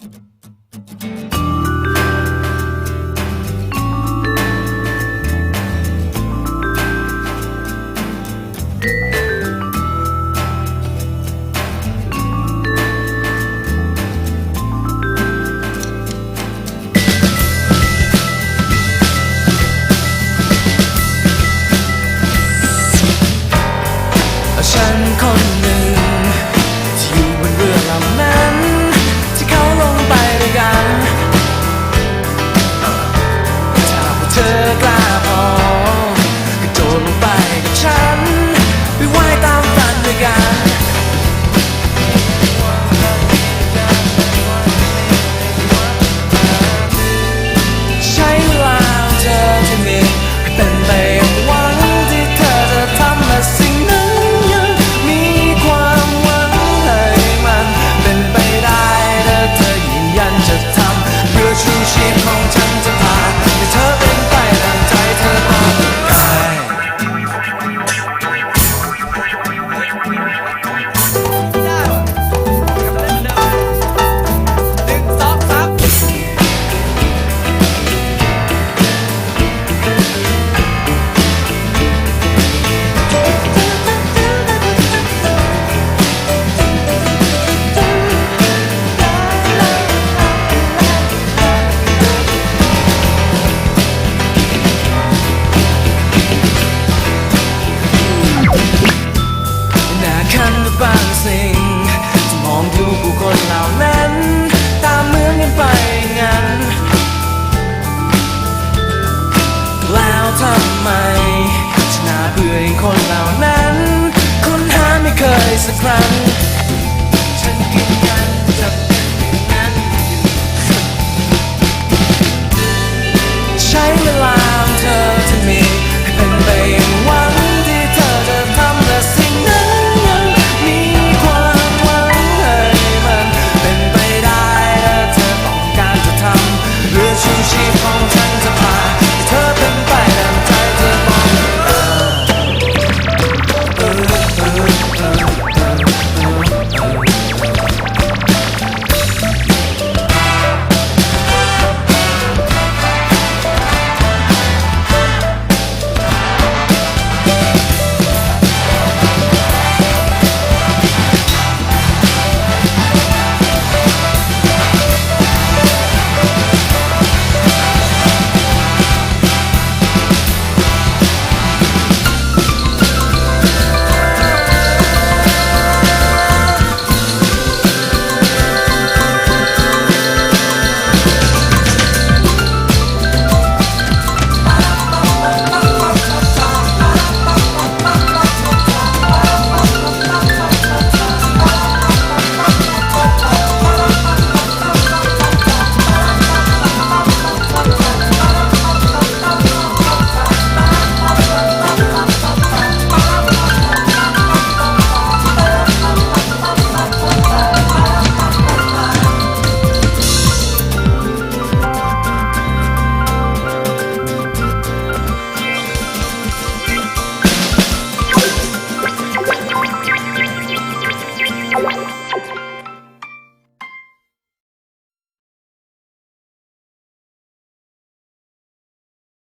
ฉั goodbye. คัญรือบางสิ่งจะมองดูผู้คนเหล่านั้น ตามเมืองกันไปงานแล้วทำไมชนะเพื่อใคนเหล่านั้นคนหาไม่เคยสักครั้งฉันกินกันจับนั้น ใช้เวลา